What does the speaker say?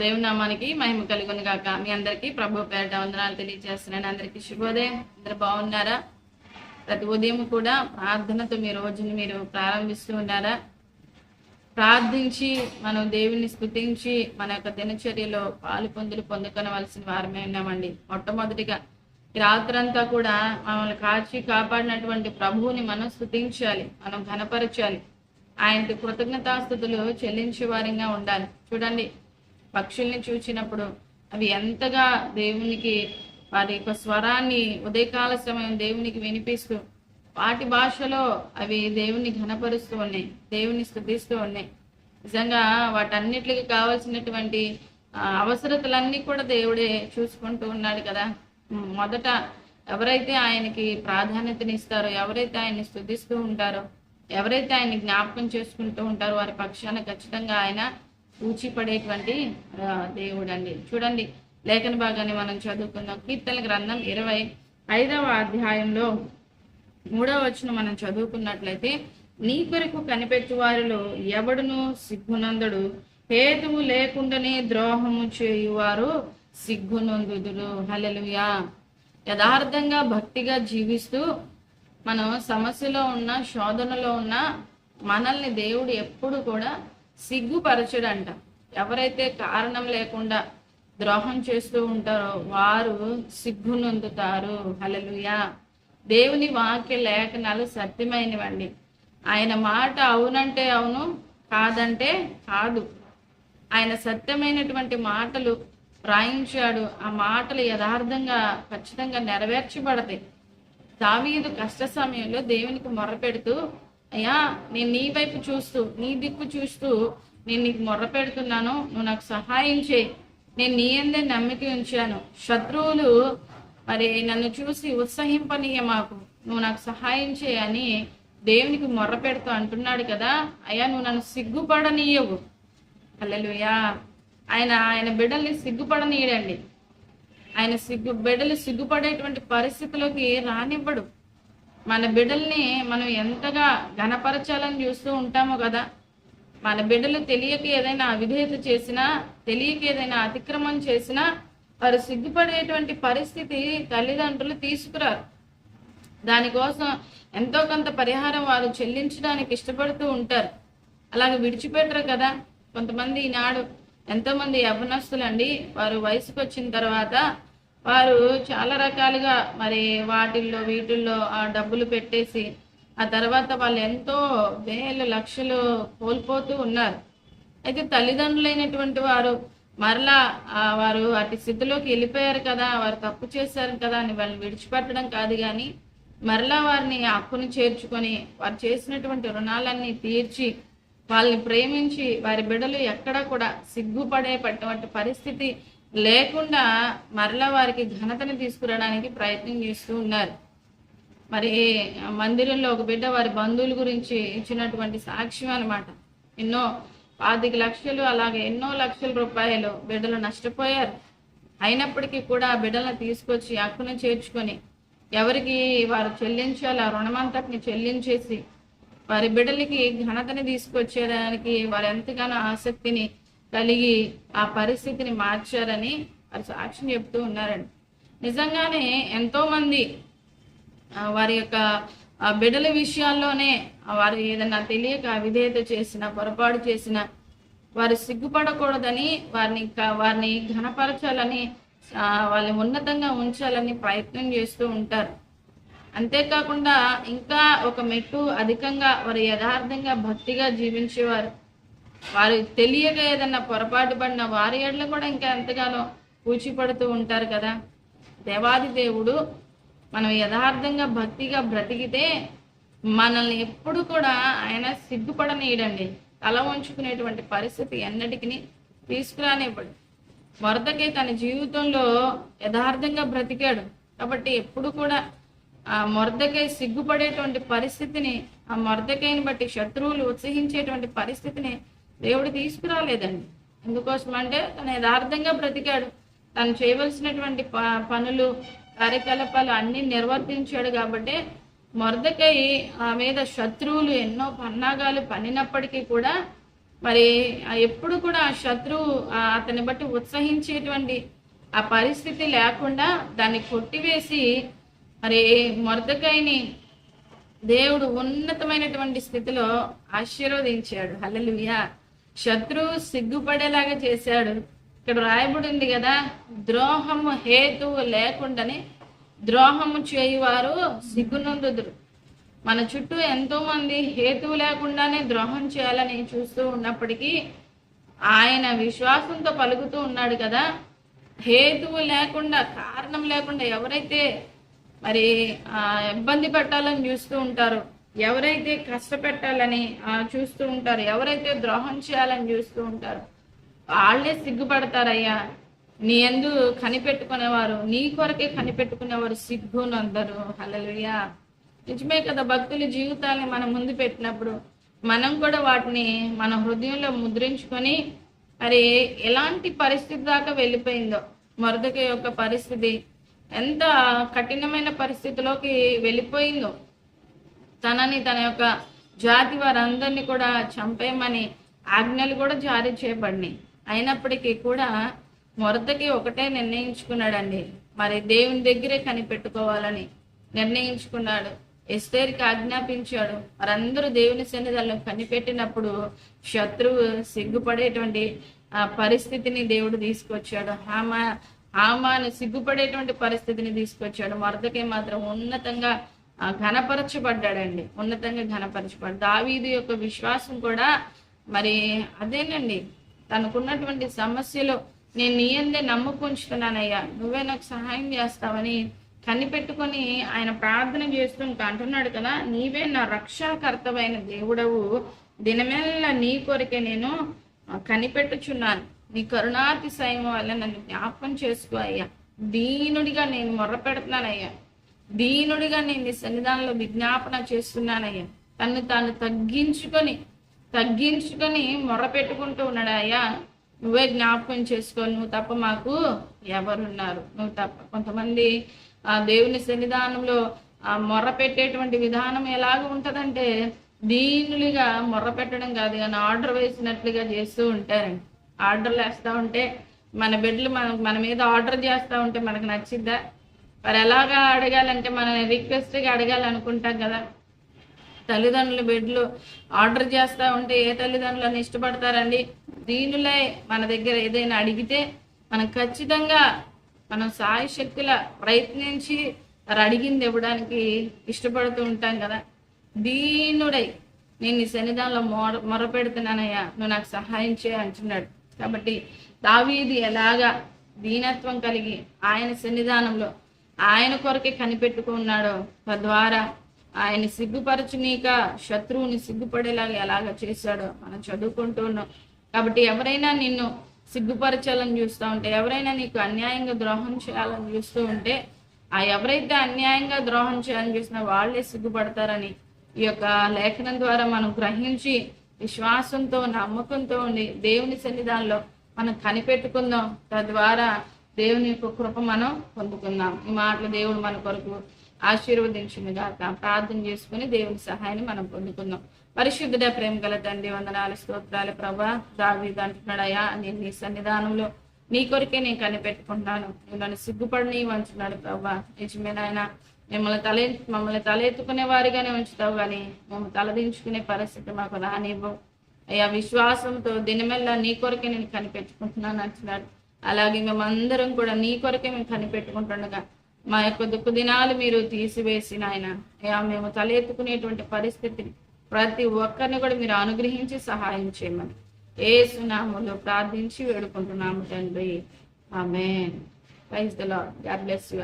దేవుని నామానికి మహిమ కలుగును గాక. మీ అందరికీ ప్రభు పేరట వందనాలు తెలియజేస్తున్నాను అందరికీ శుభోదయం. అందరు బాగున్నారా? ప్రతి ఉదయం కూడా ప్రార్థనతో మీ రోజుని మీరు ప్రారంభిస్తూ ఉన్నారా ప్రార్థించి మనం దేవుని స్థుతించి మన యొక్క దినచర్యలో పాలు పొందులు పొందుకొనవలసిన వారమే ఉన్నామండి. మొట్టమొదటిగా రాత్రంతా కూడా మనల్ని కాచి కాపాడినటువంటి ప్రభువుని మనం స్థుతించాలి. మనం ఘనపరచాలి. ఆయనకి కృతజ్ఞతాస్థుతులు చెల్లించే వారిగా ఉండాలి. చూడండి పక్షుల్ని చూచినప్పుడు అవి ఎంతగా దేవునికి వారి యొక్క స్వరాన్ని ఉదయకాల సమయం దేవునికి వినిపిస్తూ వాటి భాషలో అవి దేవుని ఘనపరుస్తూ ఉన్నాయి దేవుని స్థుతిస్తూ ఉన్నాయి. నిజంగా వాటన్నిటికి కావాల్సినటువంటి అవసరతలన్నీ కూడా దేవుడే చూసుకుంటూ ఉన్నాడు కదా. మొదట ఎవరైతే ఆయనకి ప్రాధాన్యతనిస్తారో ఎవరైతే ఆయన్ని స్థుతిస్తూ ఉంటారో ఎవరైతే ఆయన్ని జ్ఞాపకం చేసుకుంటూ ఉంటారో వారి పక్షాన ఖచ్చితంగా ఆయన ఊచిపడేటువంటి దేవుడు అండి చూడండి లేఖన భాగాన్ని మనం చదువుకుందాం. కీర్తన గ్రంథం ఇరవై ఐదవ అధ్యాయంలో మూడవ వచ్చిన మనం చదువుకున్నట్లయితే నీ కొరకు కనిపెట్టు వారిలో ఎవడును సిగ్గునందుడు. హేతువు లేకుండానే ద్రోహము చేయువారు సిగ్గునందుదురు. హలలుయా యథార్థంగా భక్తిగా జీవిస్తూ మనం సమస్యలో ఉన్న శోధనలో ఉన్న మనల్ని దేవుడు ఎప్పుడు కూడా సిగ్గుపరచడంట. ఎవరైతే కారణం లేకుండా ద్రోహం చేస్తూ ఉంటారో వారు సిగ్గునొందుతారు హలలుయా దేవుని వాక్య లేఖనాలు సత్యమైనవండి. ఆయన మాట అవునంటే అవును కాదంటే కాదు. ఆయన సత్యమైనటువంటి మాటలు రాయించాడు. ఆ మాటలు యథార్థంగా ఖచ్చితంగా నెరవేర్చబడతాయి. దావీదు కష్ట సమయంలో దేవునికి మొరపెడుతూ అయ్యా నేను నీ వైపు చూస్తూ నీ దిక్కు చూస్తూ నేను నీకు మొర్ర పెడుతున్నాను. నువ్వు నాకు సహాయం చేయి. నేను నీ అందే నమ్మిక ఉంచాను. శత్రువులు మరి నన్ను చూసి ఉత్సహింపనీయ మాకు. నువ్వు నాకు సహాయం చేయని దేవునికి మొర్ర పెడుతూ అంటున్నాడు కదా. అయ్యా నువ్వు నన్ను సిగ్గుపడనీయవు. అల్లెలుయా ఆయన ఆయన బిడ్డల్ని సిగ్గుపడనీయడండి. ఆయన సిగ్గు బిడ్డలు సిగ్గుపడేటువంటి పరిస్థితిలోకి రానివ్వడు. మన బిడ్డల్ని మనం ఎంతగా ఘనపరచాలని చూస్తూ ఉంటామో కదా మన బిడ్డలు తెలియక ఏదైనా అవిధేయత చేసినా తెలియక ఏదైనా అతిక్రమం చేసినా వారు సిగ్గుపడేటువంటి పరిస్థితి తల్లిదండ్రులు తీసుకురారు. దానికోసం ఎంతో కొంత పరిహారం వారు చెల్లించడానికి ఇష్టపడుతూ ఉంటారు. అలాగే విడిచిపెట్టరు కదా. కొంతమంది ఈనాడు ఎంతోమంది యవనస్తులండి వారు వయసుకు వచ్చిన తర్వాత వారు చాలా రకాలుగా మరి వాటిల్లో వీటిల్లో ఆ డబ్బులు పెట్టేసి ఆ తర్వాత వాళ్ళు ఎంతో వేలు లక్షలు కోల్పోతూ ఉన్నారు. అయితే తల్లిదండ్రులైనటువంటి వారు మరలా వారు అటు స్థితిలోకి వెళ్ళిపోయారు కదా వారు తప్పు చేశారు కదా అని వాళ్ళని విడిచిపెట్టడం కాదు కానీ మరలా వారిని హక్కును చేర్చుకొని వారు చేసినటువంటి రుణాలన్నీ తీర్చి వాళ్ళని ప్రేమించి వారి బిడ్డలు ఎక్కడా కూడా సిగ్గుపడేటటువంటి పరిస్థితి లేకుండా మరలా వారికి ఘనతని తీసుకురావడానికి ప్రయత్నం చేస్తూ ఉన్నారు. మరి మందిరంలో ఒక బిడ్డ వారి బంధువుల గురించి ఇచ్చినటువంటి సాక్ష్యం అన్నమాట. ఎన్నో పాతిక లక్షలు అలాగే ఎన్నో లక్షల రూపాయలు బిడ్డలు నష్టపోయారు. అయినప్పటికీ కూడా ఆ బిడ్డలను తీసుకొచ్చి హక్కును చేర్చుకొని ఎవరికి వారు చెల్లించాలి ఆ రుణమంతటిని చెల్లించేసి వారి బిడ్డలకి ఘనతని తీసుకొచ్చేదానికి వారు ఎంతగానో ఆసక్తిని కలిగి ఆ పరిస్థితిని మార్చారని వారు సాక్ష్యం చెప్తూ ఉన్నారండి. నిజంగానే ఎంతో మంది వారి యొక్క బిడ్డల విషయాల్లోనే వారు ఏదైనా తెలియక విధేయత చేసిన పొరపాటు చేసిన వారు సిగ్గుపడకూడదని వారిని వారిని ఘనపరచాలని వాళ్ళని ఉన్నతంగా ఉంచాలని ప్రయత్నం చేస్తూ ఉంటారు. అంతేకాకుండా ఇంకా ఒక మెట్టు అధికంగా వారు యథార్థంగా భక్తిగా జీవించేవారు. వారు తెలియక ఏదన్నా పొరపాటు పడిన వారి ఏళ్ళు కూడా ఇంకా ఎంతగానో పూచిపడుతూ ఉంటారు కదా. దేవాది దేవుడు మనం యథార్థంగా భక్తిగా బ్రతికితే మనల్ని ఎప్పుడు కూడా ఆయన సిగ్గుపడనీయడండి. తల ఉంచుకునేటువంటి పరిస్థితి ఎన్నటికి తీసుకురానివ్వడు. వరదకే తన జీవితంలో యథార్థంగా బ్రతికాడు. కాబట్టి ఎప్పుడు కూడా ఆ మొరదకై సిగ్గుపడేటువంటి పరిస్థితిని ఆ మొరదకైని బట్టి శత్రువులు ఉత్సహించేటువంటి పరిస్థితిని దేవుడు తీసుకురాలేదండి. ఎందుకోసం అంటే తను యథార్థంగా బ్రతికాడు. తను చేయవలసినటువంటి ప- పనులు కార్యకలాపాలు అన్ని నిర్వర్తించాడు కాబట్టి మొరదకై ఆ మీద శత్రువులు ఎన్నో పన్నాగాలు పన్నినప్పటికీ కూడా మరి ఎప్పుడు కూడా ఆ శత్రువు అతని అతన్ని బట్టి ఉత్సహించేటువంటి ఆ పరిస్థితి లేకుండా దాన్ని కొట్టివేసి మరి మొరదకాయని దేవుడు ఉన్నతమైనటువంటి స్థితిలో ఆశీర్వదించాడు. హలలుయా శత్రువు సిగ్గుపడేలాగా చేశాడు. ఇక్కడ రాయబడింది కదా ద్రోహము హేతువు లేకుండానే ద్రోహము చేయువారు సిగ్గునందుదురు. మన చుట్టూ ఎంతో మంది హేతువు లేకుండానే ద్రోహం చేయాలని చూస్తూ ఉన్నప్పటికీ ఆయన విశ్వాసంతో పలుకుతూ ఉన్నాడు కదా. హేతువు లేకుండా కారణం లేకుండా ఎవరైతే మరి ఇబ్బంది పెట్టాలని చూస్తూ ఉంటారో ఎవరైతే కష్టపెట్టాలని చూస్తూ ఉంటారు ఎవరైతే ద్రోహం చేయాలని చూస్తూ ఉంటారు వాళ్ళే సిగ్గుపడతారయ్యా. నీ ఎందు కనిపెట్టుకునేవారు నీ కొరకే కనిపెట్టుకునేవారు సిగ్గునందరు హల్లెలూయా. నిజమే కదా భక్తుల జీవితాన్ని మనం ముందు పెట్టినప్పుడు మనం కూడా వాటిని మన హృదయంలో ముద్రించుకొని మరి ఎలాంటి పరిస్థితి దాకా వెళ్ళిపోయిందో మరుదక యొక్క పరిస్థితి ఎంత కఠినమైన పరిస్థితిలోకి వెళ్ళిపోయిందో తనని తన యొక్క జాతి వారందరినీ కూడా చంపేయమని ఆజ్ఞలు కూడా జారీ చేయబడినాయి. అయినప్పటికీ కూడా మొరతకి ఒకటే నిర్ణయించుకున్నాడండి. మరి దేవుని దగ్గరే కనిపెట్టుకోవాలని నిర్ణయించుకున్నాడు. ఎస్తేరికి ఆజ్ఞాపించాడు. వారందరూ దేవుని సన్నిధానంలో కనిపెట్టినప్పుడు శత్రువు సిగ్గుపడేటువంటి ఆ పరిస్థితిని దేవుడు తీసుకొచ్చాడు. హామా హామాను సిగ్గుపడేటువంటి పరిస్థితిని తీసుకొచ్చాడు. మరదకే మాత్రం ఉన్నతంగా ఘనపరచబడ్డాడండి. ఉన్నతంగా ఘనపరచబడ్డాడు దావీది యొక్క విశ్వాసం కూడా మరి అదేనండి. తనకున్నటువంటి సమస్యలో నేను నీ అందే నమ్ముకుంచుతున్నానయ్యా నువ్వే నాకు సహాయం చేస్తావని కనిపెట్టుకొని ఆయన ప్రార్థన చేస్తుంటా అంటున్నాడు కదా నీవే నా రక్షాకర్తవైన దేవుడవు. దినమెల్లా నీ కొరకే నేను కనిపెట్టుచున్నాను. నీ కరుణాతిశయం వల్ల నన్ను జ్ఞాపకం చేసుకో అయ్యా. దీనుడిగా నేను మొర్ర పెడుతున్నానయ్యా దీనుడిగా నేను నీ సన్నిధానంలో విజ్ఞాపన చేస్తున్నానయ్యా. తను తాను తగ్గించుకొని తగ్గించుకొని మొర పెట్టుకుంటూ ఉన్నాడు అయ్యా. నువ్వే జ్ఞాపకం చేసుకో నువ్వు తప్ప మాకు ఎవరున్నారు. నువ్వు తప్ప కొంతమంది ఆ దేవుని సన్నిధానంలో ఆ మొర్ర పెట్టేటువంటి విధానం ఎలాగ ఉంటదంటే దీనులుగా మొర్ర పెట్టడం కాదు కానీ ఆర్డర్ వేసినట్లుగా చేస్తూ ఉంటారండి ఆర్డర్లు వేస్తూ ఉంటే మన బిడ్డలు మన మన మీద ఆర్డర్ చేస్తూ ఉంటే మనకు నచ్చిద్దా? మరి ఎలాగా అడగాలంటే మనం రిక్వెస్ట్గా అడగాలనుకుంటాం కదా. తల్లిదండ్రులు బిడ్డలు ఆర్డర్ చేస్తూ ఉంటే ఏ తల్లిదండ్రులను ఇష్టపడతారండి? దీనిలో మన దగ్గర ఏదైనా అడిగితే మనం ఖచ్చితంగా మనం సాయి శక్తుల ప్రయత్నించి వారు అడిగింది ఇవ్వడానికి ఇష్టపడుతూ ఉంటాం కదా. దీనుడై నేను నీ సన్నిధానంలో మొర మొరపెడుతున్నానయ్యా నువ్వు నాకు సహాయం చేయ అంటున్నాడు. కాబట్టి దావీది ఎలాగా దీనత్వం కలిగి ఆయన సన్నిధానంలో ఆయన కొరకే కనిపెట్టుకున్నాడో తద్వారా ఆయన సిగ్గుపరచునీక శత్రువుని సిగ్గుపడేలాగా ఎలాగ చేశాడో మనం చదువుకుంటూ ఉన్నాం. కాబట్టి ఎవరైనా నిన్ను సిగ్గుపరచాలని చూస్తూ ఉంటే ఎవరైనా నీకు అన్యాయంగా ద్రోహం చేయాలని చూస్తూ ఉంటే ఆ ఎవరైతే అన్యాయంగా ద్రోహం చేయాలని చూసినా వాళ్ళే సిగ్గుపడతారని ఈ యొక్క లేఖనం ద్వారా మనం గ్రహించి విశ్వాసంతో నమ్మకంతో ఉండి దేవుని సన్నిధానంలో మనం కనిపెట్టుకుందాం. తద్వారా దేవుని యొక్క కృప మనం పొందుకుందాం. ఈ మాటలు దేవుడు మన కొరకు ఆశీర్వదించింది గాక ప్రార్థన చేసుకుని దేవుని సహాయాన్ని మనం పొందుకుందాం. పరిశుద్ధుడ ప్రేమ గల తండ్రి వందనాలు స్తోత్రాలు ప్రభా. దావీదు అంటున్నాడయా నేను నీ సన్నిధానంలో నీ కొరకే నేను కనిపెట్టుకుంటున్నాను నన్ను సిగ్గుపడిని అంటున్నాడు ప్రభా. నిజమే మిమ్మల్ని తల మమ్మల్ని తలెత్తుకునే వారిగానే ఉంచుతావు కానీ మేము తలదించుకునే పరిస్థితి మాకు రానివ్వవు. అయ్యా విశ్వాసంతో దినమెల్లా నీ కొరకే నేను కనిపెట్టుకుంటున్నాను అంటున్నాడు. అలాగే మేమందరం కూడా నీ కొరకే మేము కనిపెట్టుకుంటుండగా మా యొక్క దుఃఖ దినాలు మీరు తీసివేసి నాయన మేము తలెత్తుకునేటువంటి పరిస్థితిని ప్రతి ఒక్కరిని కూడా మీరు అనుగ్రహించి సహాయం చేయమని ఏ సునామంలో ప్రార్థించి వేడుకుంటున్నాము తండ్రి. ఆమె praise the lord God bless you